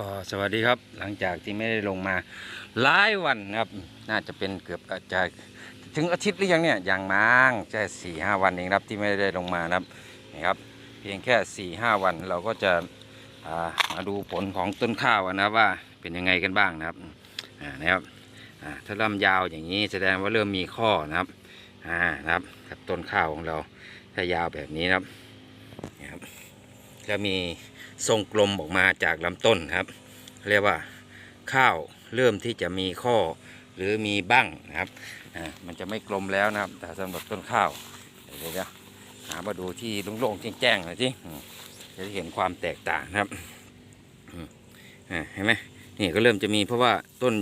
ก็สวัสดีครับหลังจากที่ไม่ได้ลงมาหลายวันนะครับ น่าจะเป็นเกือบอาจจะถึงอาทิตย์หรือยังเนี่ยอย่างมั้งแค่สี่ห้าวันเองครับที่ไม่ได้ลงมานะครับนี่ครับ เพียงแค่สี่ห้าวันเราก็จะามาดูผลของต้นข้าวนะครับว่าเป็นยังไงกันบ้างนะครับนะครับถ้าลำยาวอย่างนี้แสดงว่าเริ่มมีข้อนะครับอ่านะครับกับต้นข้าวของเราถ้ายาวแบบนี้นะครับนี่ครับจะมี ทรงกลมออกมาจากลำต้นครับ เรียกว่าข้าวเริ่มที่จะมีข้อหรือมีบ้างนะครับอ่ามันจะไม่กลมแล้วนะครับ แต่สำหรับต้นข้าวเดี๋ยวเดี๋ยวหามาดูที่โล่งๆแจ้งๆหน่อยสิจะได้เห็นความแตกต่างนะครับอ่าเห็นไหมนี่ก็เริ่มจะมีเพราะว่าต้น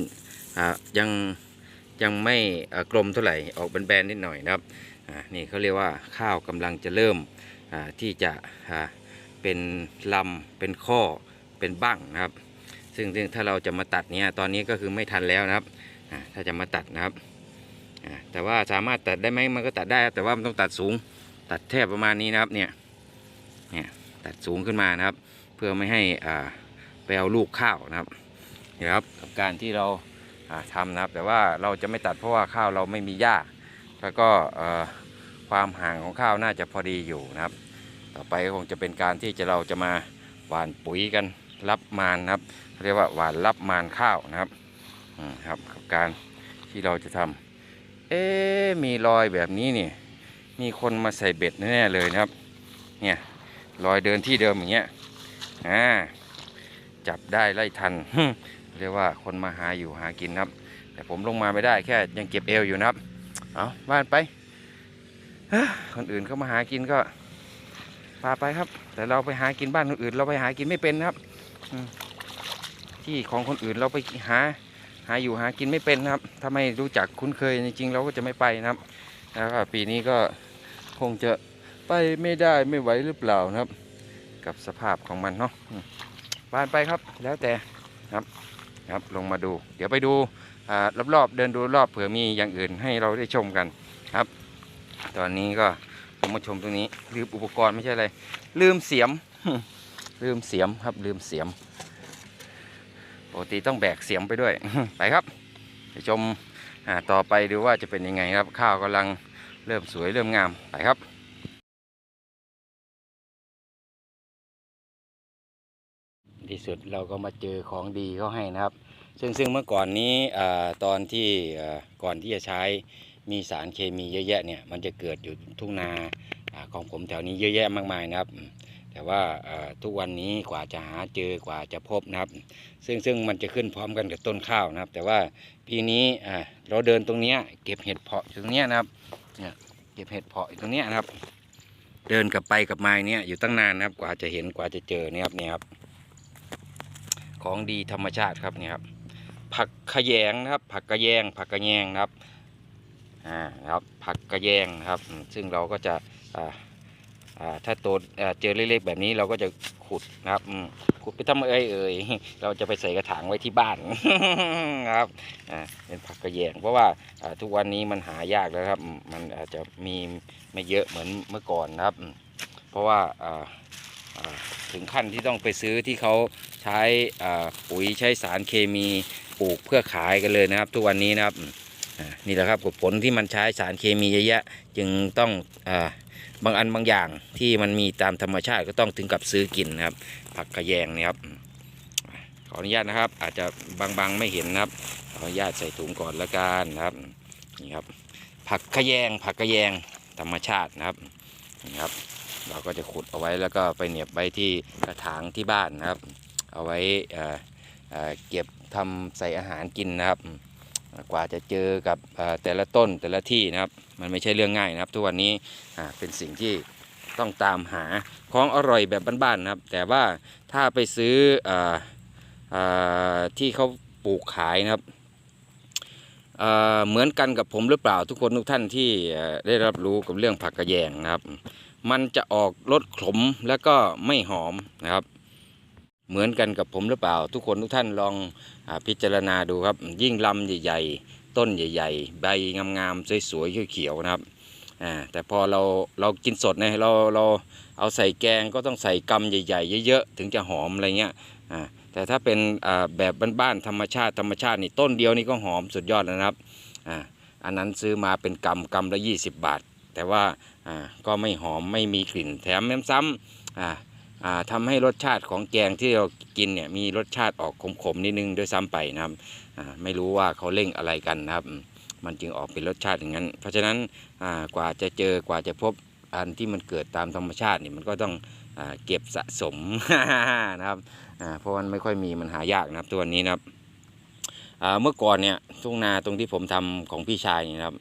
อ่ายังยังไม่อ่ากลมเท่าไหร่ออกแบนๆนิดหน่อยนะครับอ่านี่เขาเรียกว่าข้าวกำลังจะเริ่มอ่าที่จะอ่า เป็นลำเป็นข้อเป็นบั้งนะครับ ซึ่งซึ่งถ้าเราจะมาตัดเนี่ยตอนนี้ก็คือไม่ทันแล้วนะครับถ้าจะมาตัดนะครับแต่ว่าสามารถตัดได้ไหมมันก็ตัดได้แต่ว่ามันต้องตัดสูงตัดแทบประมาณนี้นะครับเนี่ยเนี่ยตัดสูงขึ้นมานะครับ เพื่อไม่ให้อ่าไปเอาลูกข้าวนะครับนี่ครับกับการที่เราอ่าทำนะครับ แต่ว่าเราจะไม่ตัดเพราะว่าข้าวเราไม่มีหญ้า แล้วก็เอ่อความห่างของข้าวน่าจะพอดีอยู่นะครับ ต่อไปก็คงจะเป็นการที่จะเราจะมาหว่านปุ๋ยกันรับมานนะครับเรียกว่าหว่านรับมานข้าวนะครับอืมครับกับการที่เราจะทำเอ๊มีรอยแบบนี้นี่มีคนมาใส่เบ็ดแน่เลยนะครับ เนี่ยรอยเดินที่เดิมอย่างเงี้ยอ่าจับได้ไล่ทันเรียกว่าคนมาหาอยู่หากินครับ แต่ผมลงมาไม่ได้แค่ยังเก็บเอวอยู่นะครับ เอาบ้านไปคนอื่นเขามาหากินก็ พาไปครับ แต่เราไปหากินบ้านคนอื่น เราไปหากินไม่เป็นครับที่ของคนอื่นเราไปหาหาอยู่หากินไม่เป็นครับ ถ้าไม่รู้จักคุ้นเคยจริงๆเราก็จะไม่ไปนะครับแล้วก็ปีนี้ก็คงจะไปไม่ได้ไม่ไหวหรือเปล่านะครับ กับสภาพของมันเนาะบ้านไปครับแล้วแต่ครับครับลงมาดู เดี๋ยวไปดูรอบๆเดินดูรอบเผื่อมีอย่างอื่นให้เราได้ชมกันครับ ตอนนี้ก็ ผมมาชมตรงนี้ลืมอุปกรณ์ไม่ใช่อะไร ลืมเสียม ลืมเสียมครับลืมเสียมปกติต้องแบกเสียมไปด้วย ไปครับ ไปชมต่อไปดูว่าจะเป็นยังไงครับ ข้าวกำลังเริ่มสวยเริ่มงามไปครับที่สุดเราก็มาเจอของดีเขาให้นะครับ ซึ่งซึ่งเมื่อก่อนนี้อตอนที่ก่อนที่จะใช้ มีสารเคมีเยอะแยะเนี่ยมันจะเกิดอยู่ทุ่งนาอของผมแถวนี้เยอะแยะมากมายนะครับ แต่ว่าทุกวันนี้กว่าจะหาเจอกว่าจะพบนะครับ ซึ่งซึ่งมันจะขึ้นพร้อมกันกับต้นข้าวนะครับ แต่ว่าปีนี้เราเดินตรงเนี้ยเก็บเห็ดเพาะตรงเนี้ยนะครับเนี่ยเก็บเห็ดเพาะตรงเนี้ยนะครับ เดินกลับไปกลับมาเนี่ยอยู่ตั้งนานนะครับกว่าจะเห็นกว่าจะเจอเนี่ยครับเนี่ยครับของดีธรรมชาติครับเนี่ยครับผักขยงนะครับ ผักกระแยงผักกระแยงนะครับ อ่าครับผักกระแยงครับ ซึ่งเราก็จะอ่าอ่าถ้าโตเจอเล็กๆแบบนี้เราก็จะขุดนะครับขุดไปทำเอ้ยเอ่ยเราจะไปใส่กระถางไว้ที่บ้านครับอ่าเป็นผักกระแยง เพราะว่าทุกวันนี้มันหายากแล้วครับ มันอาจจะมีไม่เยอะเหมือนเมื่อก่อนนะครับ เพราะว่าอ่าถึงขั้นที่ต้องไปซื้อที่เขาใช้ปุ๋ยใช้สารเคมีปลูกเพื่อขายกันเลยนะครับ ทุกวันนี้นะครับ นี่แหละครับผลที่มันใช้สารเคมีเยอะแยะจึงต้องอบางอันบางอย่างที่มันมีตามธรรมชาติก็ต้องถึงกับซื้อกินนะครับ ผักกระแยงนี่ครับ ขออนุญาตนะครับ อาจจะบางๆไม่เห็นนะครับ ขออนุญาตใส่ถุงก่อนละกันนะครับนี่ครับ ผักกระแยง ผักกระแยงธรรมชาตินะครับนี่ครับ เราก็จะขุดเอาไว้แล้วก็ไปเหน็บไว้ที่กระถางที่บ้านนะครับ เอาไว้เก็บทำใส่อาหารกินนะครับ กว่าจะเจอกับแต่ละต้นแต่ละที่นะครับ มันไม่ใช่เรื่องง่ายนะครับ ทุกวันนี้อ่าเป็นสิ่งที่ต้องตามหาของอร่อยแบบบ้านๆนะครับ แต่ว่าถ้าไปซื้ออ่อเอ่อที่เขาปลูกขายนะครับเอ่อเหมือนกันกับผมหรือเปล่าทุกคนทุกท่านที่ได้รับรู้กับเรื่องผักกระแยงนะครับ มันจะออกรสขมแล้วก็ไม่หอมนะครับ เหมือนกันกับผมหรือเปล่า ทุกคนทุกท่านลองอพิจารณาดูครับ ยิ่งลำใหญ่ ๆ ต้นใหญ่ ๆ ใบงามๆสวยๆเขียวๆนะครับแต่พอเราเรากินสดเนี่ยเราเราเอาใส่แกงก็ต้องใส่กำใหญ่ ๆ เยอะๆถึงจะหอมอะไรเงี้ยแต่ถ้าเป็นแบบบ้านๆธรรมชาติธรรมชาตินี่ต้นเดียวนี่ก็หอมสุดยอดแล้วนะครับอ,อันนั้นซื้อมาเป็นกำกำละ 20 บาท แต่ว่าก็ไม่หอมไม่มีกลิ่นแถมซ้ำ ๆอ่าอ่าทำให้รสชาติของแกงที่เรากินเนี่ยมีรสชาติออกขมๆนิดนึงด้วยซ้ำไปนะครับไม่รู้ว่าเขาเร่งอะไรกันนะครับ มันจึงออกเป็นรสชาติอย่างนั้น เพราะฉะนั้นกว่าจะเจอกว่าจะพบอันที่มันเกิดตามธรรมชาตินี่มันก็ต้องอเก็บสะสมนะครับเพราะมันไม่ค่อยมีมันหายากนะครับตัวนี้นะครับเมื่อก่อนเนี่ยทุ่งนาตรงที่ผมทำของพี่ชายนี่นะครับ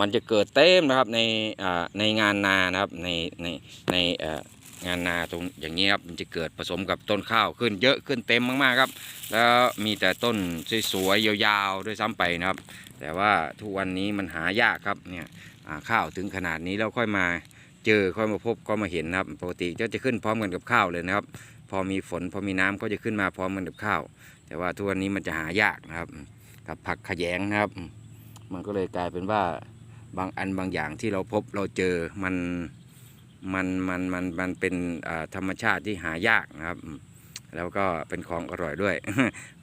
มันจะเกิดเต็มนะครับในในงานนานะครับในในใน งานนาตรงอย่างนี้ครับมันจะเกิดผสมกับต้นข้าวขึ้นเยอะขึ้นเต็มมากๆครับ แล้วมีแต่ต้นสวยๆยาวๆด้วยซ้ำไปนะครับ แต่ว่าทุกวันนี้มันหายากครับเนี่ยข้าวถึงขนาดนี้แล้วค่อยมาเจอค่อยมาพบก็มาเห็นนะครับ ปกติก็จะขึ้นพร้อมกันกับข้าวเลยนะครับ พอมีฝนพอมีน้ำก็จะขึ้นมาพร้อมกันกับข้าว แต่ว่าทุกวันนี้มันจะหายากนะครับ กับผักขยงนะครับ มันก็เลยกลายเป็นว่าบางอันบางอย่างที่เราพบเราเจอมัน มันมันมันมันเป็นธรรมชาติที่หายากนะครับ แล้วก็เป็นของอร่อยด้วย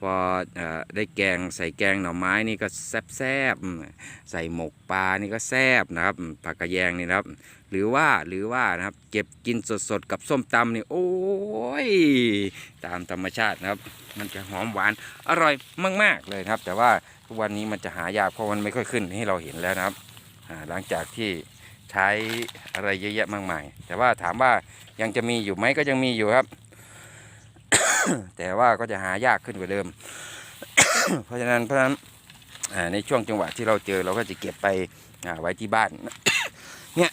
พออได้แกงใส่แกงหน่อไม้นี่ก็แซ่บแซบๆใส่หมกปลานี่ก็แซ่บนะครับผักกระแยงนี่นะครับ หรือว่าหรือว่านะครับเก็บกินสดๆกับส้มตำนี่โอ้ยตามธรรมชาตินะครับ มันจะหอมหวานอร่อยมาก ๆเลยนะครับ แต่ว่าทุกวันนี้มันจะหายากเพราะมันไม่ค่อยขึ้นให้เราเห็นแล้วนะครับหลังจากที่ ใช้อะไรเยอะแยะมากมาย แต่ว่าถามว่ายังจะมีอยู่ไหมก็ยังมีอยู่ครับ แต่ว่าก็จะหายากขึ้นกว่าเดิม เพราะฉะนั้นเพราะฉะนั้นในช่วงจังหวะที่เราเจอเราก็จะเก็บไปไว้ที่บ้านเนี่ย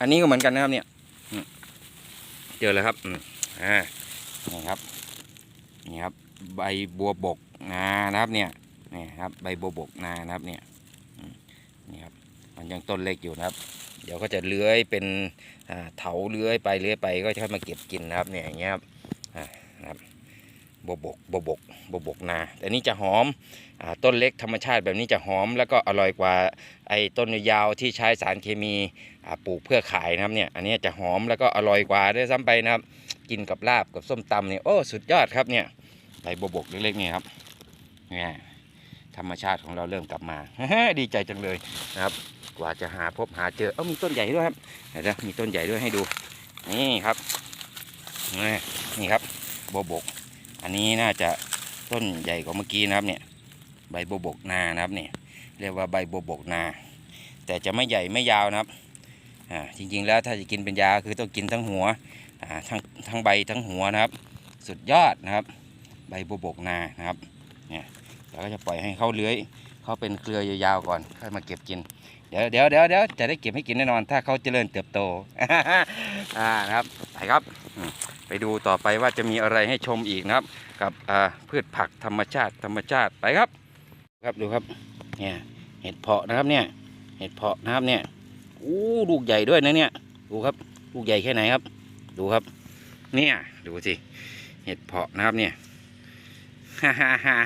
อันนี้ก็เหมือนกันนะครับเนี่ยเจอแล้วครับอ่านี่ครับนี่ครับใบบัวบกนานะครับเนี่ยนี่ครับใบบัวบกนานะครับเนี่ยนี่ครับมันยังต้นเล็กอยู่นะครับ เดี๋ยวก็จะเลื้อยเป็นเถาเลื้อยไปเลื้อยไปก็จะมาเก็บกินนะครับเนี่ยอย่างเงี้ยครับนะครับบวบกบวบกบวบกนาแต่นี่จะหอมอต้นเล็กธรรมชาติแบบนี้จะหอมแล้วก็อร่อยกว่าไอ้ต้นยาวที่ใช้สารเคมีปลูกเพื่อขายนะครับเนี่ยอันนี้จะหอมแล้วก็อร่อยกว่าด้วยซ้ำไปนะครับ กินกับลาบกับส้มตำเนี่ยโอ้สุดยอดครับเนี่ยใบบวบกเล็กๆนี่ครับเนี่ย ธรรมชาติของเราเริ่มกลับมา ดีใจจังเลยนะครับ กว่าจะหาพบหาเจอ เอ้ามีต้นใหญ่ด้วยครับเดี๋ยวนะมีต้นใหญ่ด้วยให้ดู นี่ครับ นี่ครับโบบก อันนี้น่าจะต้นใหญ่กว่าเมื่อกี้นะครับเนี่ย ใบโบบกนานะครับเนี่ย เรียกว่าใบโบบกนา แต่จะไม่ใหญ่ไม่ยาวนะครับอ่าจริงๆแล้วถ้าจะกินเป็นยาคือต้องกินทั้งหัวอ่าทั้งทั้งใบทั้งหัวนะครับ สุดยอดนะครับ ใบโบบกนานะครับ ก็จะปล่อยให้เขาเลื้อยเขาเป็นเครือยาวๆก่อนค่อยมาเก็บกิน เดี๋ยวเดี๋ยวเดี๋ยวเดี๋ยวจะได้เก็บให้กินแน่นอน ถ้าเขาเจริญเติบโต อ่านะครับไปครับ ไปดูต่อไปว่าจะมีอะไรให้ชมอีกนะครับ กับอ่าพืชผักธรรมชาติธรรมชาติไปครับ ครับดูครับเนี่ยเห็ดเพาะนะครับเนี่ยเห็ดเพาะนะครับเนี่ยอู้ลูกใหญ่ด้วยนะเนี่ยดูครับลูกใหญ่แค่ไหนครับ ดูครับ เนี่ยดูสิเห็ดเพาะนะครับเนี่ยฮ่าฮ่าฮ่า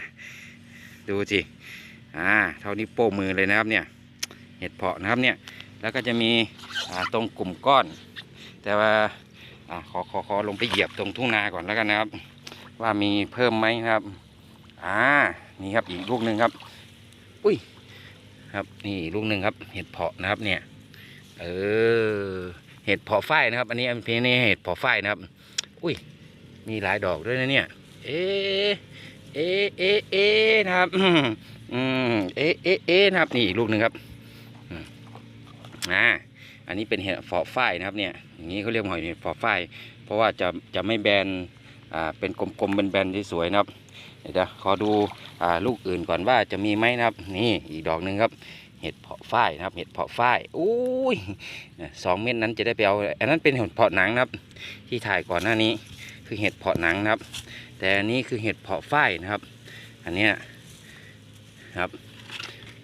ดูสิอ่าเท่านี้โป้มือเลยนะครับเนี่ยเห็ดเพาะนะครับเนี่ยแล้วก็จะมีอ่าตรงกลุ่มก้อน แต่ว่าอ่าขอขอขอลงไปเหยียบตรงทุ่งนาก่อนแล้วกันนะครับ ว่ามีเพิ่มไหมครับอ่านี่ครับอีกลูกหนึ่งครับ อุ้ยครับนี่ลูกหนึ่งครับ เห็ดเพาะนะครับเนี่ยเออเห็ดเพาะฝ้ายนะครับ อันนี้อันเพนี้เห็ดเพาะฝ้ายนะครับ อุ้ยมีหลายดอกด้วยนะเนี่ย เอ๊ะ เอเอเอนะครับอืมเอเอเอนะครับนี่อีกลูกหนึ่งครับอ่าอันนี้เป็นเห็ดฝอฝ้ายนะครับเนี่ยอย่างนี้เขาเรียกว่าเห็ดฝอฝ้ายเพราะว่าจะจะไม่แบนอ่าเป็นกลมๆเป็นแบนที่สวยนะครับเดี๋ยวขอดูอ่าลูกอื่นก่อนว่าจะมีไหมนะครับ นี่อีกดอกหนึ่งครับ เห็ดเพาะฝ้ายนะครับ เห็ดเพาะฝ้ายอุ้ยสองเม็ดนั้นจะได้ไปเอาอันนั้นเป็นเห็ดเพาะหนังนะครับ ที่ถ่ายก่อนหน้านี้คือเห็ดเพาะหนังนะครับ แต่อันนี้คือเห็ดเพาะฝ้ายนะครับ อันเนี้ยครับ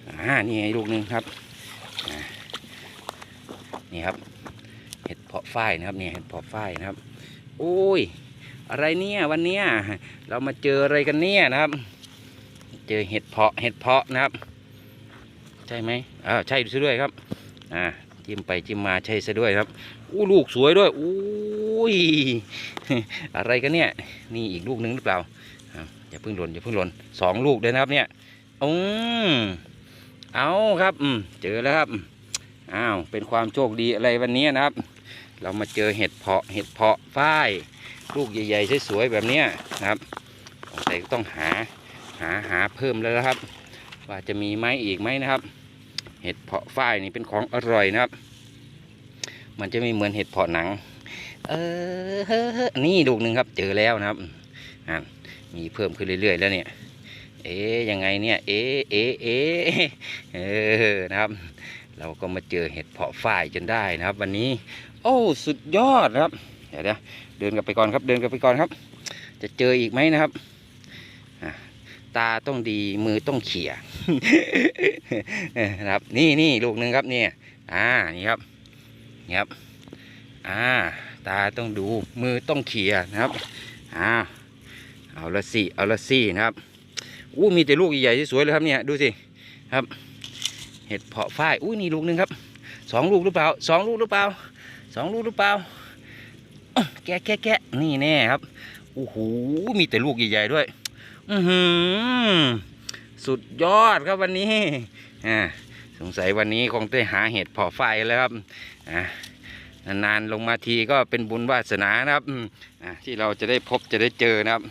อ่านี่ลูกหนึ่งครับนี่ครับ เห็ดเพาะฝ้ายนะครับเนี่ยเห็ดเพาะฝ้ายนะครับโอ้ยอะไรเนี่ยวันเนี้ยเรามาเจออะไรกันเนี่ยนะครับ เจอเห็ดเพาะเห็ดเพาะนะครับ ใช่ไหมอ่าใช่ด้วยครับอ่า จิ้มไปจิ้มมาใช่ซะด้วยครับอู้ลูกสวยด้วยอู้ยอะไรกันเนี่ย นี่อีกลูกหนึ่งหรือเปล่าอย่าเพิ่งหล่นอย่าเพิ่งหล่นสองลูกเลยนะครับเนี่ยอืมเอาครับอืมเจอแล้วครับอ้าวเป็นความโชคดีอะไรวันนี้นะครับ เรามาเจอเห็ดเพาะเห็ดเพาะฝ้าย ลูกใหญ่ๆสวยๆแบบเนี้ยนะครับสงสัยต้องหาหาหาเพิ่มแล้วนะครับ ว่าจะมีไหมอีกไหมนะครับ เห็ดเพาะฝ้ายนี่เป็นของอร่อยนะครับ มันจะไม่เหมือนเห็ดเพาะหนัง เออเฮ้อเฮ้อนี่ลูกหนึ่งครับ เจอแล้วนะครับอ่นมีเพิ่มขึ้นเรื่อย ๆ แล้วเนี่ย เอ๊ยยังไงเนี่ย เอ๊เอ๊เอ๊เออนะครับ เราก็มาเจอเห็ดเพาะฝ้ายจนได้นะครับ วันนี้ โอ้สุดยอดนะครับเดี๋ยวเดี๋ยวเดินกลับไปก่อนครับ เดินกลับไปก่อนครับ จะเจออีกไหมนะครับ ตาต้องดีมือต้องเขี่ยนะครับ นี่นี่ลูกหนึ่งครับเนี่ยอ่านี่ครับนี่ครับอ่าตาต้องดูมือต้องเขี่ยนะครับอ่าเอาละสิเอาละสินะครับอู้มีแต่ลูกใหญ่ๆที่สวยเลยครับเนี่ยดูสิครับเห็ดเพาะฝ้ายอู้นี่ลูกหนึ่งครับสองลูกหรือเปล่าสองลูกหรือเปล่าสองลูกหรือเปล่าแกะแกะแกะนี่แน่ครับโอ้โหมีแต่ลูกใหญ่ๆด้วย อือหือ สุดยอดครับวันนี้อ่าสงสัยวันนี้คงได้หาเห็ดเพาะฝ้ายแล้วครับอ่านานๆลงมาทีก็เป็นบุญวาสนานะครับอ่าที่เราจะได้พบจะได้เจอนะครับ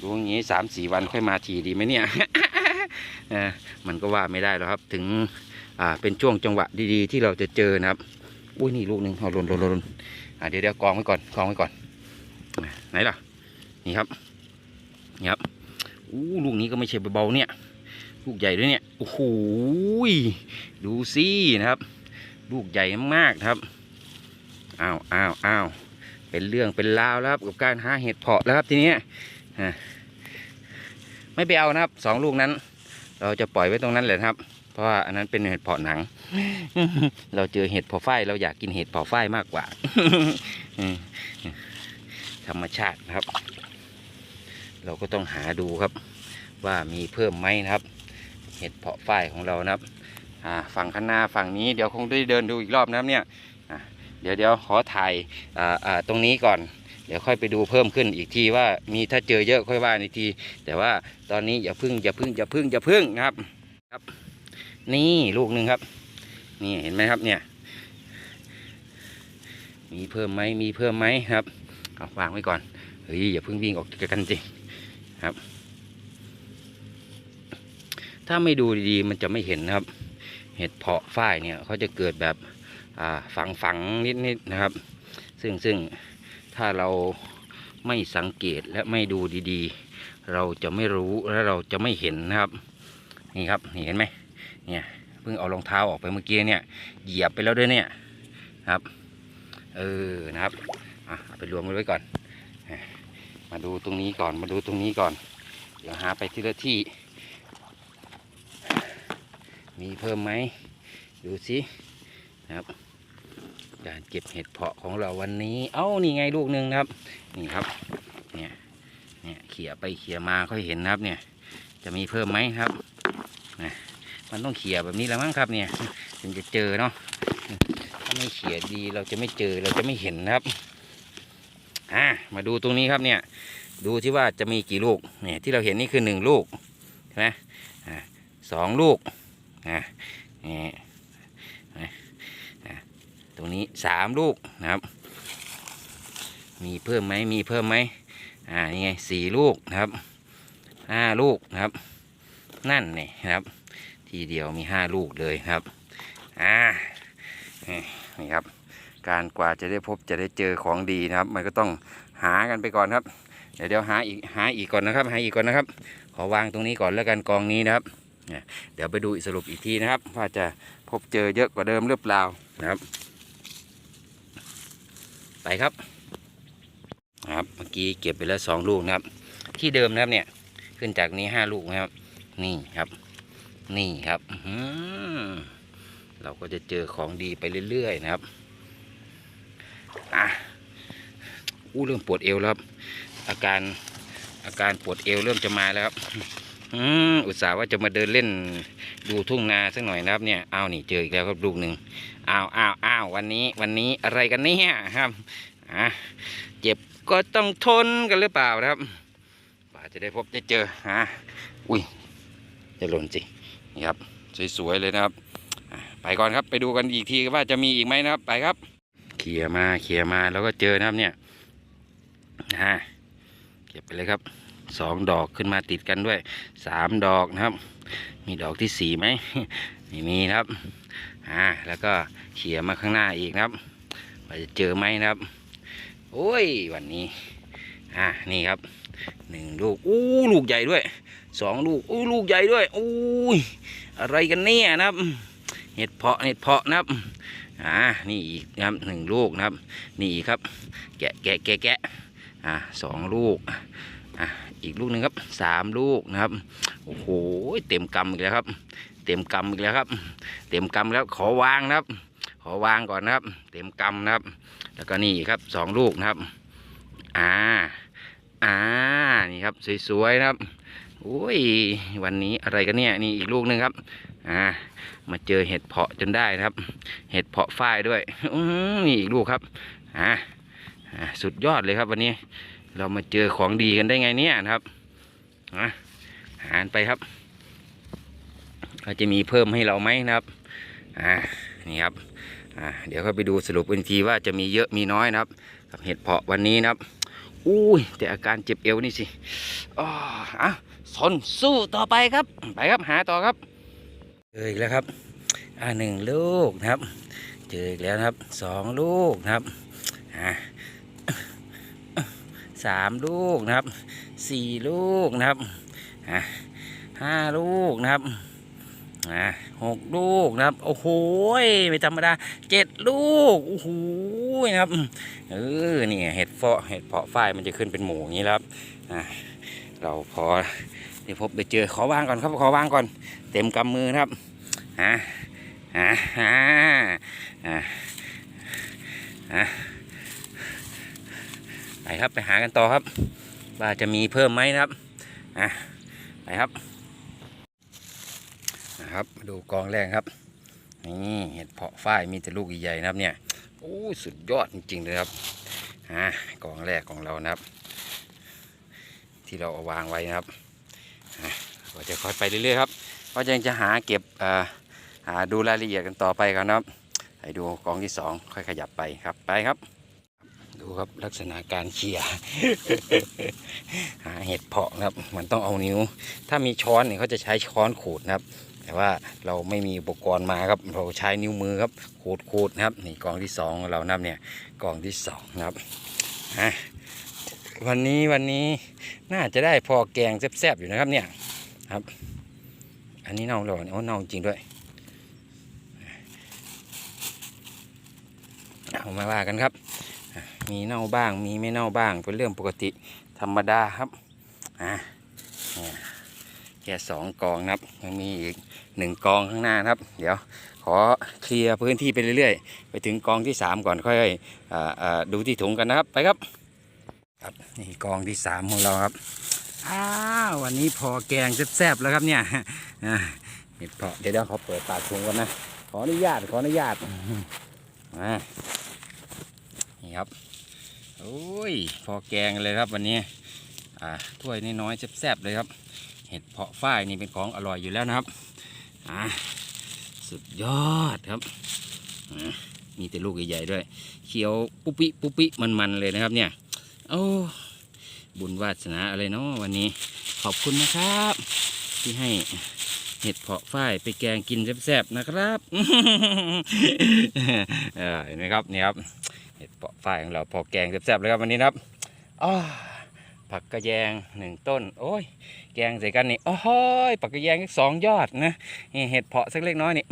ดูอย่างนี้สามสี่วันค่อยมาทีดีไหมเนี่ยมันก็ว่าไม่ได้หรอกครับ ถึงอ่าเป็นช่วงจังหวะดีๆ ที่เราจะเจอนะครับ อุ้ยนี่ลูกหนึ่งเอาหล่นหล่นหล่นเดี๋ยวเดี๋ยวกองไว้ก่อนกองไว้ก่อน ไหนล่ะ นี่ครับนี่ครับอู้ลูกนี้ก็ไม่ใช่เบาๆเนี่ย ลูกใหญ่ด้วยเนี่ยโอ้โหดูสินะครับ ลูกใหญ่มากครับอ้าวอ้าวอ้าวเป็นเรื่องเป็นราวแล้วครับกับการหาเห็ดเพาะแล้วครับทีนี้ยอะไม่ไปเอานะครับสองลูกนั้น เราจะปล่อยไว้ตรงนั้นเละครับ เพราะว่าอันนั้นเป็นเห็ดเพาะหนัง เราเจอเห็ดเพาะฝ้ายเราอยากกินเห็ดเพาะฝ้ายมากกว่าธรรมชาตินะครับ เราก็ต้องหาดูครับ ว่ามีเพิ่มไหมนะครับ เห็ดเพาะฝ้ายของเรานะครับฝั่งข้างหน้าฝั่งนี้เดี๋ยวคงได้เดินดูอีกรอบนะครับเนี่ยเดี๋ยวเดี๋ยวขอถ่ายตรงนี้ก่อน เดี๋ยวค่อยไปดูเพิ่มขึ้นอีกทีว่ามีถ้าเจอเยอะค่อยว่าอีกที แต่ว่าตอนนี้อย่าพึ่งอย่าพึ่งอย่าพึ่งอย่าพึ่งนะครับครับ นี่ลูกหนึ่งครับ นี่เห็นไหมครับเนี่ย มีเพิ่มไหมมีเพิ่มไหมครับเอาวางไว้ก่อนเฮ้ยอย่าพิ่งวิ่งออกกันสิง ครับ ถ้าไม่ดูดีๆ มันจะไม่เห็นนะครับ เห็ดเพาะฝ้ายเนี่ยเขาจะเกิดแบบฝังฝังๆนิดๆนะครับ ซึ่งซึ่งถ้าเราไม่สังเกตและไม่ดูดีๆ เราจะไม่รู้และเราจะไม่เห็นนะครับ นี่ครับเห็นไหมเนี่ยเพิ่งเอารองเท้าออกไปเมื่อกี้เนี่ยเหยียบไปแล้วด้วยเนี่ยครับ เออนะครับอะเอาไปรวมกันไว้ก่อน มาดูตรงนี้ก่อนมาดูตรงนี้ก่อน เดี๋ยวหาไปทีละที่ มีเพิ่มไหม ดูสิครับ การเก็บเห็ดเพาะของเราวันนี้ เอ้านี่ไงลูกหนึ่งครับ นี่ครับ เนี่ย เนี่ยเขี่ยไปเขี่ยมาค่อยเห็นครับ เนี่ย จะมีเพิ่มไหมครับนะมันต้องเขี่ยแบบนี้แล้วมั้งครับ เนี่ยถึงจะเจอเนาะถ้าไม่เขี่ยดีเราจะไม่เจอเราจะไม่เห็นครับ อ่ามาดูตรงนี้ครับเนี่ย ดูที่ว่าจะมีกี่ลูกเนี่ยที่เราเห็นนี่คือหนึ่งลูกใช่ไหมสองลูกอ่านี่นะตรงนี้สามลูกนะครับ มีเพิ่มไหมมีเพิ่มไหมอ่านี่ไงสี่ลูกนะครับห้าลูกนะครับ นั่นนี่นะครับ ทีเดียวมีห้าลูกเลยครับ อ่านี่นี่ครับ การกว่าจะได้พบจะได้เจอของดีนะครับ มันก็ต้องหากันไปก่อนครับ เดี๋ยวเดี๋ยวหาอีกหาอีกก่อนนะครับ หาอีกก่อนนะครับ ขอวางตรงนี้ก่อนแล้วกันกองนี้นะครับเดี๋ยวไปดูสรุปอีกทีนะครับว่าจะพบเจอเยอะกว่าเดิมหรือเปล่านะครับ ไปครับนะครับเมื่อกี้เก็บไปแล้วสองลูกนะครับ ที่เดิมนะครับเนี่ยขึ้นจากนี้ห้าลูกนะครับ นี่ครับ นี่ครับเราก็จะเจอของดีไปเรื่อยๆนะครับ อะอู้เริ่มปวดเอวแล้วครับ อาการอาการปวดเอวเริ่มจะมาแล้วครับอืมอุตส่าห์ว่าจะมาเดินเล่นดูทุ่งนาสักหน่อยนะครับเนี่ยเอานี่เจออีกแล้วครับลูกหนึ่งอ้าวอ้าวอ้าววันนี้วันนี้อะไรกันเนี่ยครับอะเจ็บก็ต้องทนกันหรือเปล่านะครับป่าจะได้พบได้เจอฮะอุ้ยจะหล่นสินี่ครับสวยๆเลยนะครับ ไปก่อนครับไปดูกันอีกทีว่าจะมีอีกไหมนะครับไปครับ เขี่ยมาเขี่ยมาแล้วก็เจอนะครับเนี่ยฮะเก็บไปเลยครับสองดอกขึ้นมาติดกันด้วยสามดอกนะครับ มีดอกที่สี่ไหมไม่มีครับอ่าแล้วก็เขี่ยมาข้างหน้าอีกครับว่าจะเจอไหมครับ โอ้ยวันนี้อ่านี่ครับหนึ่งลูกอู้ลูกใหญ่ด้วยสองลูกอู้ลูกใหญ่ด้วยอู้อะไรกันเนี่ยนะครับ เห็ดเพาะเห็ดเพาะนะครับ อ่านี่อีกนะครับหนึ่งลูกนะครับ นี่อีกครับ แกะแกะแกะแกะอ่าสองลูกอ่าอีกลูกหนึ่งครับสามลูกนะครับ โอ้โหเต็มกำอีกแล้วครับ เต็มกำอีกแล้วครับ เต็มกำแล้วขอวางนะครับ ขอวางก่อนนะครับ เต็มกำนะครับ แล้วก็นี่ครับสองลูกนะครับอ่าอ่านี่ครับสวยๆนะครับโอ้ยวันนี้อะไรกันเนี่ยนี่อีกลูกหนึ่งครับ อ่ามาเจอเห็ดเพาะจนได้นะครับ เห็ดเพาะฝ้ายด้วยนี่อีกลูกครับอ่าสุดยอดเลยครับวันนี้ เรามาเจอของดีกันได้ไงเนี่ยนะครับอะหารไปครับเราจะมีเพิ่มให้เราไหมนะครับอ่านี่ครับอ่าเดี๋ยวก็ไปดูสรุปอีกทีว่าจะมีเยอะมีน้อยนะครับ กับเห็ดเพาะวันนี้นะครับอุ้ยแต่อาการเจ็บเอวนี่สิอ๋ออะทนสู้ต่อไปครับ ไปครับหาต่อครับ เจออีกแล้วครับ อ่าหนึ่งลูกนะครับ เจออีกแล้วนะครับสองลูกนะครับอ่าสามลูกนะครับสี่ลูกนะครับอ่าห้าลูกนะครับอ่าหกลูกนะครับ โอ้โหยไม่ธรรมดาเจ็ดลูกโอ้โหยนะครับเออนี่ไงเห็ดเพาะเห็ดเพาะฝ้ายมันจะขึ้นเป็นหมูอย่างนี้ครับอ่าเราพอ เดี๋ยวพบไปเจอขอวางก่อนครับขอวางก่อน เต็มกำมือนะครับอ่าอ่าอ่าอ่าอ่าไปครับไปหากันต่อครับ ว่าจะมีเพิ่มไหมนะครับอะไปครับนะครับดูกองแรกครับนี่เห็ดเพาะฝ้ายมีแต่ลูกใหญ่ๆนะครับเนี่ยโอ้สุดยอดจริงๆเลยครับอ่ากองแรกของเรานะครับ ที่เราเอาวางไว้นะครับ ก็จะค่อยไปเรื่อยๆครับก็ยังจะหาเก็บหาดูรายละเอียดกันต่อไปครับนะครับให้ดูกองที่สองค่อยขยับไปครับไปครับ ดูครับลักษณะการเขี่ยหาเห็ดเพาะนะครับ มันต้องเอานิ้ว ถ้ามีช้อนเนี่ยเขาจะใช้ช้อนขูดนะครับ แต่ว่าเราไม่มีอุปกรณ์มาครับ เราใช้นิ้วมือครับขูดขูดนะครับนี่กองที่สองเรานะครับเนี่ยกองที่สองนะครับอะ วันนี้วันนี้น่าจะได้พอแกงแซ่บๆอยู่นะครับเนี่ยครับ อันนี้เน่าแล้วเนี่ยโอ้เน่าจริงด้วยเอามาว่ากันครับ มีเน่าบ้างมีไม่เน่าบ้างเป็นเรื่องปกติธรรมดาครับอะแค่สองกองนะครับยังมีอีกหนึ่งกองข้างหน้านะครับ เดี๋ยวขอเคลียร์พื้นที่ไปเรื่อยๆ ไปถึงกองที่สามก่อนค่อยอดูที่ถุงกันนะครับ ไปครับ ครับนี่กองที่สามของเราครับอ้าววันนี้พอแกงแซ่บๆแล้วครับเนี่ยเห็ดเพาะเดี๋ยวเดี๋ยวขอเปิดปากถุงก่อนนะขออนุญาตขออนุญาตอ่านี่ครับโอ้ยพอแกงเลยครับวันนี้อ่าถ้วยน้อยๆแซ่บๆเลยครับ เห็ดเพาะฝ้ายนี่เป็นของอร่อยอยู่แล้วนะครับอ่าสุดยอดครับมีแต่ลูกใหญ่ๆด้วยเขียวปุ๊ปิปุ๊ปิมันๆเลยนะครับเนี่ย โอ้บุญวาสนาอะไรเนาะวันนี้ขอบคุณนะครับ ที่ให้เห็ดเพาะฝ้ายไปแกงกินแซ่บๆนะครับเห็นไหมครับนี่ครับเห็ดเพาะฝ้ายของเราพอแกงแซ่บๆเลยครับวันนี้ครับอ้าผักกระแยงหนึ่งต้น โอ้ย แกงใส่กันนี่โอ้ยปักกระแยงสองยอดนะนี่เห็ดเพาะสักเล็กน้อยนี่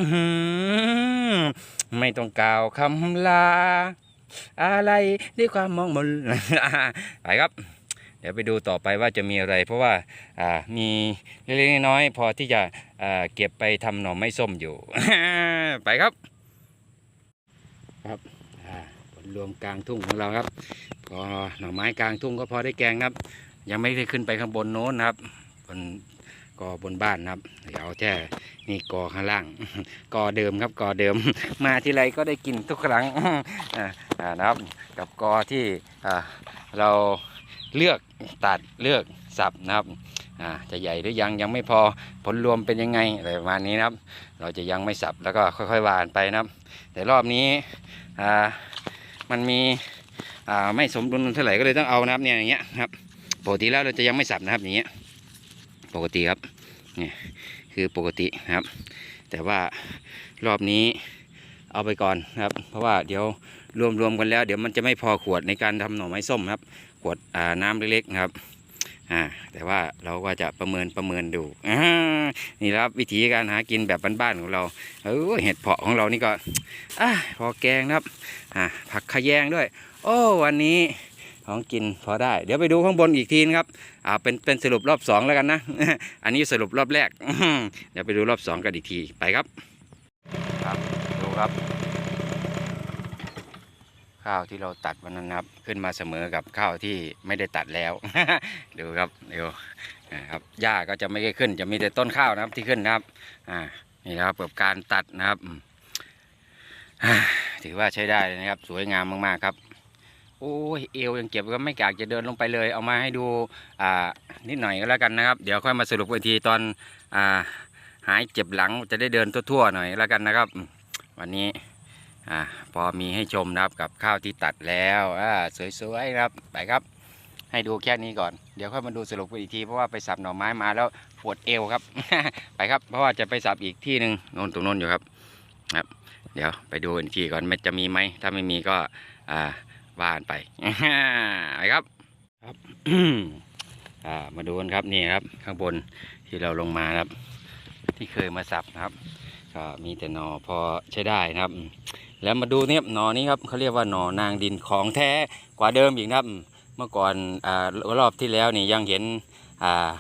ไม่ต้องกล่าวคำลา อะไรด้วยความมองมนไปครับเดี๋ยวไปดูต่อไปว่าจะมีอะไร เพราะว่าามีเล็กๆน้อยๆพอที่จะเก็บไปทำหน่อไม้ส้มอยู่ ไปครับ ครับอ่าผลรวมกลางทุ่งของเราครับพอหน่อไม้กลางทุ่งก็พอได้แกงครับ ยังไม่ได้ขึ้นไปข้างบนโน้นครับบน กอบนบ้านนะครับ เดี๋ยวแค่นี่กอข้างล่าง กอเดิมครับกอเดิม มาที่ไรก็ได้กินทุกครั้งนะครับ กับกอที่เราเลือกตัดเลือกสับนะครับอ่าจะใหญ่หรือยังยังไม่พอผลรวมเป็นยังไงอะไรประมาณนี้นะครับ เราจะยังไม่สับแล้วก็ค่อยๆหวานไปนะครับ แต่รอบนี้อ่ามันมีอ่าไม่สมดุลเท่าไหร่ก็เลยต้องเอานะครับเนี่ยอย่างเงี้ยครับปกติแล้วเราจะยังไม่สับนะครับอย่างเงี้ย ปกติครับนี่คือปกตินะครับ แต่ว่ารอบนี้เอาไปก่อนนะครับ เพราะว่าเดี๋ยวรวมๆกันแล้ว เดี๋ยวมันจะไม่พอขวดในการทำหน่อไม้ส้มครับ ขวดน้ำเล็กๆนะครับอ่าแต่ว่าเราก็จะประเมินประเมินดูนี่ครับวิธีการหากินแบบบ้านๆของเราเออเห็ดเพาะของเรานี่ก็อพอแกงครับอ่าผักขยงด้วย โอ้วันนี้ ของกินพอได้ เดี๋ยวไปดูข้างบนอีกทีนะครับอ่าเป็นเป็นสรุปรอบสองแล้วกันนะ อันนี้สรุปรอบแรก เดี๋ยวไปดูรอบสองกันอีกทีไปครับ ครับดูครับ ข้าวที่เราตัดวันนั้นครับ ขึ้นมาเสมอกับข้าวที่ไม่ได้ตัดแล้ว ดูครับเดี๋ยวนะครับหญ้าก็จะไม่ได้ขึ้น จะมีแต่ต้นข้าวนะครับที่ขึ้นนะครับ อ่านี่นะครับกับการตัดนะครับถือว่าใช้ได้นะครับ สวยงามมากๆครับ โอ้ยเอวยังเก็บก็ไม่กากจะเดินลงไปเลย เอามาให้ดูอ่านิดหน่อยก็แล้วกันนะครับ เดี๋ยวค่อยมาสรุปอีกทีตอนอ่าหายเจ็บหลังจะได้เดินทั่วๆหน่อยแล้วกันนะครับ วันนี้อ่าพอมีให้ชมนะครับกับข้าวที่ตัดแล้วอ่าสวยๆครับไปครับ ให้ดูแค่นี้ก่อนเดี๋ยวค่อยมาดูสรุปอีกทีเพราะว่าไปสับหน่อไม้มาแล้วปวดเอวครับ ไปครับ เพราะว่าจะไปสับอีกที่หนึ่งโน่นตรงโน้นอยู่ครับครับ เดี๋ยวไปดูอีกทีก่อนมันจะมีไหมถ้าไม่มีก็อ่า ว่านไปไปครับครับมาดูกันครับนี่ครับ ข้างบนที่เราลงมาครับ ที่เคยมาสับนะครับ ก็มีแต่หนอพอใช้ได้นะครับ แล้วมาดูเนี่ยหนอนี้ครับเขาเรียกว่าหนอนางดินของแท้กว่าเดิมอีกนะครับ เมื่อก่อนอ่ารอบที่แล้วนี่ยังเห็นอ่า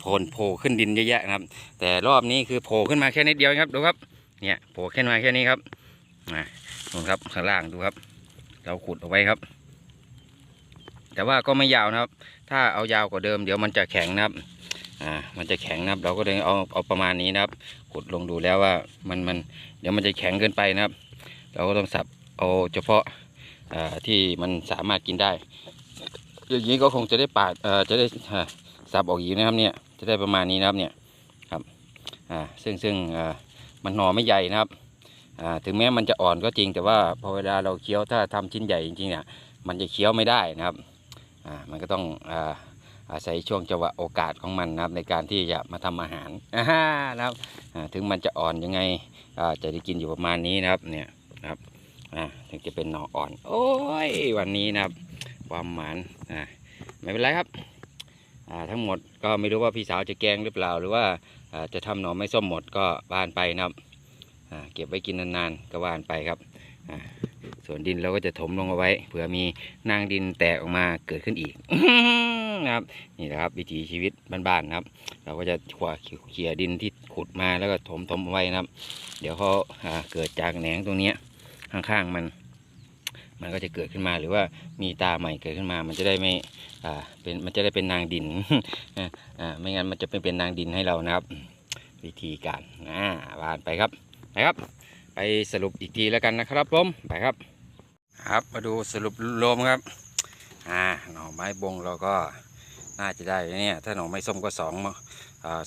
โผล่โผล่ขึ้นดินเยอะแยะนะครับ แต่รอบนี้คือโผล่ขึ้นมาแค่นิดเดียวครับดูครับ เนี่ยโผล่ขึ้นมาแค่นี้ครับนะนู่นครับข้างล่างดูครับ เราขุดเอาไว้ครับ แต่ว่าก็ไม่ยาวนะครับ ถ้าเอายาวกว่าเดิมเดี๋ยวมันจะแข็งนะครับอ่ามันจะแข็งนะครับ เราก็เลยเอาเอาประมาณนี้นะครับ ขุดลงดูแล้วว่ามันมันเดี๋ยวมันจะแข็งเกินไปนะครับ เราก็ต้องสับเอาเฉพาะอ่าที่มันสามารถกินได้อย่างนี้ก็คงจะได้ปาดเอ่อจะได้สับออกอีกนะครับเนี่ยจะได้ประมาณนี้นะครับเนี่ยครับอ่าซึ่งซึ่งอ่ามันหน่อไม่ใหญ่นะครับ ถึงแม้มันจะอ่อนก็จริงแต่ว่าพอเวลาเราเคี้ยวถ้าทำชิ้นใหญ่จริงๆเนี่ยมันจะเคี้ยวไม่ได้นะครับมันก็ต้องอาศัยช่วงจังหวะโอกาสของมันนะครับในการที่จะมาทำอาหารนะครับถึงมันจะอ่อนยังไงจะได้กินอยู่ประมาณนี้นะครับเนี่ยนะครับถึงจะเป็นหน่ออ่อน โอ้ยวันนี้นะครับ ความหมานไม่เป็นไรครับทั้งหมดก็ไม่รู้ว่าพี่สาวจะแกงหรือเปล่า หรือว่าจะทำหน่อไม้ส้มหมดก็บ้านไปนะครับ เก็บไว้กินนานๆก็ว่านไปครับส่วนดินเราก็จะถมลงเอาไว้เผื่อมีนางดินแตกออกมาเกิดขึ้นอีกนะครับนี่แหละครับวิถีชีวิตบ้านๆนะครับ เราก็จะขวาเขี่ยดินที่ขุดมาแล้วก็ถมถมเอาไว้นะครับ เดี๋ยวเขาาเกิดจากแหนงตรงเนี้ยข้างๆมัน มันก็จะเกิดขึ้นมาหรือว่ามีตาใหม่เกิดขึ้นมา มันจะได้ไม่เป็นมันจะได้เป็นนางดินไม่งั้นมันจะเป็นเป็นนางดินให้เรานะครับ วิธีการอ่าวานไปครับ ไปครับ ไปสรุปอีกทีแล้วกันนะครับผมไปครับ ครับมาดูสรุปรวมครับอ่าหน่อไม้บงเราก็น่าจะได้เนี่ยถ้าหน่อไม้ส้มก็สอง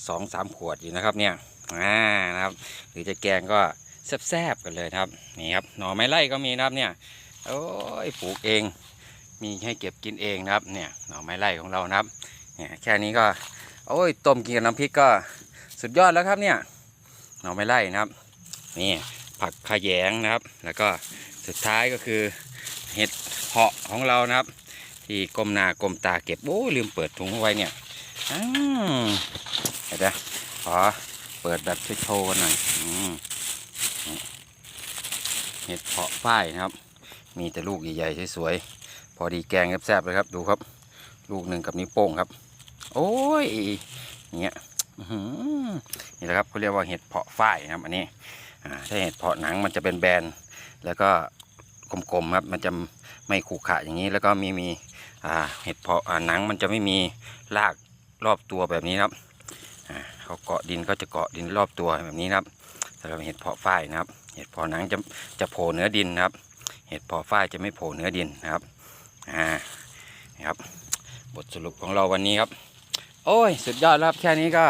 สองสามขวดอยู่นะครับเนี่ยอ่านะครับ หรือจะแกงก็แซ่บๆกันเลยครับนี่ครับหน่อไม้ไล่ก็มีนะครับเนี่ยโอ้ยปลูกเอง มีให้เก็บกินเองนะครับเนี่ยหน่อไม้ไร่ของเรานะครับเนี่ยแค่นี้ก็โอ้ยต้มกินกับน้ำพริกก็สุดยอดแล้วครับเนี่ยหน่อไม้ไร่นะครับ นี่ผักขะแยงนะครับ แล้วก็สุดท้ายก็คือเห็ดเพาะของเรานะครับ ที่ก้มหน้าก้มตาเก็บโอ้ยลืมเปิดถุงไว้เนี่ยอเดี๋ยวนะขอเปิดแบบโชว์กันหน่อยอืมเห็ดเพาะฝ้ายนะครับ มีแต่ลูกใหญ่ๆสวยๆพอดีแกงแซ่บๆเลยครับ ดูครับ ลูกหนึ่งกับนิ้วโป้งครับ โอ้ยเงี้ยนี่แหละครับเขาเรียกว่าเห็ดเพาะฝ้ายนะครับ อันนี้ ถ้าเห็ดเพาะหนังมันจะเป็นแบนแล้วก็กลมๆครับ มันจะไม่ขรุขระอย่างนี้ แล้วก็มีมีเห็ดเพาะหนังมันจะไม่มีรากรอบตัวแบบนี้ครับเขาเกาะดินก็จะเกาะดินรอบตัวแบบนี้ครับสำหรับเห็ดเพาะฝ้ายนะครับ เห็ดเพาะหนังจะจะโผล่เหนือดินนะครับ เห็ดเพอฝ้ายจะไม่โผล่เนื้อดินนะครับอ่านะครับ บทสรุปของเราวันนี้ครับ โอ้ย สุดยอดแล้วครับแค่นี้ก็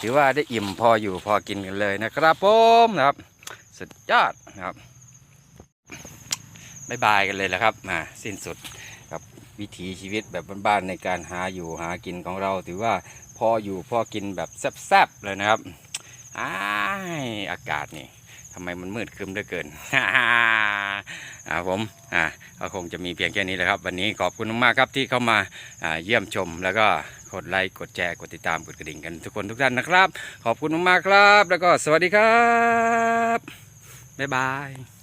ถือว่าได้อิ่มพออยู่พอกินกันเลยนะครับผมนะครับ สุดยอดนะครับบายบายกันเลยแหละครับมาสิ้นสุดกับวิถีชีวิตแบบบ้านๆในการหาอยู่หากินของเรา ถือว่าพออยู่พอกินแบบแซ่บๆเลยนะครับอ้ายอากาศนี่ ทำไมมันมืดครึ้มเหลือเกินอ่าผมอ่าก็คงจะมีเพียงแค่นี้แหละครับ วันนี้ขอบคุณมากครับที่เข้ามาอ่าเยี่ยมชม แล้วก็กดไลค์กดแชร์กดติดตามกดกระดิ่งกันทุกคนทุกท่านนะครับ ขอบคุณมากๆครับ แล้วก็สวัสดีครับบ๊ายบาย